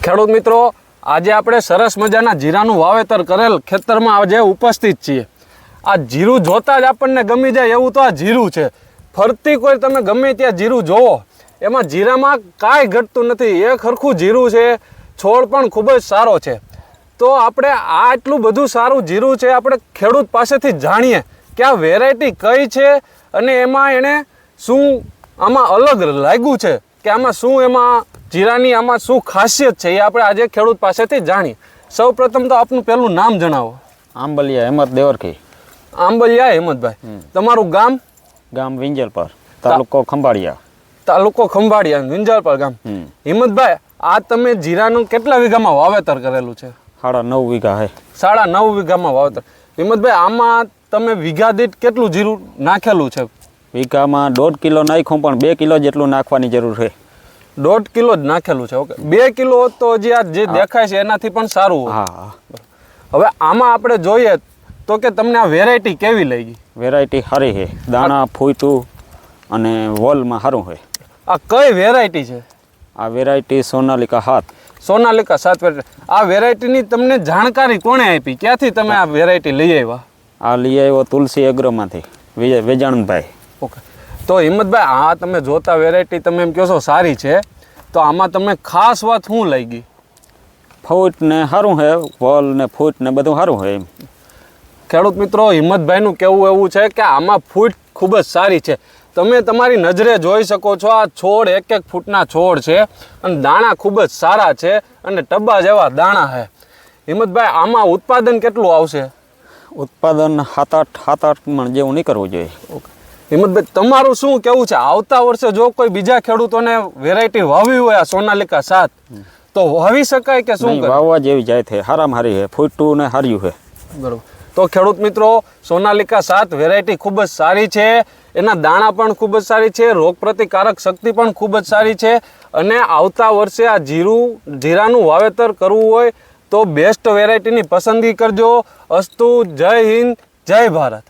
ખેડૂત મિત્રો, આજે આપણે સરસ મજાના જીરાનું વાવેતર કરેલ ખેતરમાં આજે ઉપસ્થિત છીએ. આ જીરું જોતા જ આપણને ગમી જાય એવું તો આ જીરું છે. ફરતી કોઈ તમે ગમે ત્યાં જીરું જોવો, એમાં જીરામાં કાંઈ ઘટતું નથી. એ ખરખું જીરું છે, છોડ પણ ખૂબ જ સારો છે. તો આપણે આ આટલું બધું સારું જીરું છે, આપણે ખેડૂત પાસેથી જાણીએ કે આ વેરાયટી કઈ છે અને એમાં એણે શું આમાં અલગ લાગ્યું છે, કે આમાં શું એમાં જીરાની આમાં શું ખાસિયત છે એ આપણે આજે ખેડૂત પાસેથી જાણીએ. સૌ પ્રથમ તો આપનું પહેલું નામ જણાવો. આંબલિયા હેમત દેવરખી. આંબલિયા હેમતભાઈ. તમારું ગામ? ગામ વિંજલપર તાલુકો ખંભાળિયા. તાલુકો ખંભાળિયા વિંજલપર ગામ. હમ. હિંમતભાઈ આ તમે જીરાનું કેટલા વીઘામાં વાવેતર કરેલું છે? સાડા નવ વીઘા હે. સાડા નવ વીઘામાં વાવેતર. હિંમતભાઈ આમાં તમે વીઘા દીઠ કેટલું જીરું નાખેલું છે? વીઘામાં દોઢ કિલો નાખ્યું પણ બે કિલો જેટલું નાખવાની જરૂર છે. દોઢ કિલો જ નાખેલું છે ઓકે. બે કિલો તો જે આ જે દેખાય છે એનાથી પણ સારું હા હા. હવે આમાં આપણે જોઈએ તો કે તમને આ વેરાયટી કેવી લાગી? વેરાયટી સારી છે. દાણા ફૂટું અને વોલમાં સારું હોય. આ કઈ વેરાયટી છે? આ વેરાયટી સોનાલિકા હાથ. સોનાલિકા સાત આ વેરાયટીની તમને જાણકારી કોણે આપી? ક્યાંથી તમે આ વેરાયટી લઈ આવ્યા? આ લઈ આવ્યો તુલસી એગ્રોમાંથી વિજય વેજાણભાઈ ઓકે. તો હિંમતભાઈ આ તમે જોતા વેરાયટી તમે એમ કહો છો સારી છે તો આમાં તમે ખાસ વાત શું લાગી? ફૂટ ને સારું છે વોલ ને ફૂટ ને બધું સારું હોય એમ. ખેડૂત મિત્રો હિંમતભાઈનું કહેવું એવું છે કે આમાં ફૂટ ખૂબ જ સારી છે. તમે તમારી નજરે જોઈ શકો છો આ છોડ એક એક ફૂટના છોડ છે અને દાણા ખૂબ જ સારા છે અને ટબ્બા જેવા દાણા છે. હિંમતભાઈ આમાં ઉત્પાદન કેટલું આવશે? ઉત્પાદન સાત આઠ સાત આઠ મણ જેવું નહીં કરવું જોઈએ હિંમતભાઈ તમારું શું કેવું છે? આવતા વર્ષે જો કોઈ બીજા ખેડૂતોને વેરાયટી વાવી હોય આ સોનાલિકા સાત તો વાવી શકાય કે શું વાવવા જેવી જાય છે હારામ હારી છે. ફૂટું ને હાર્યું છે. બરોબર. તો ખેડૂત મિત્રો સોનાલિકા સાત વેરાયટી ખૂબ જ સારી છે. એના દાણા પણ ખૂબ જ સારી છે. રોગ પ્રતિકારક શક્તિ પણ ખૂબ જ સારી છે. અને આવતા વર્ષે આ જીરું જીરાનું વાવેતર કરવું હોય તો બેસ્ટ વેરાયટીની પસંદગી કરજો. અસ્તુ જય હિન્દ જય ભારત.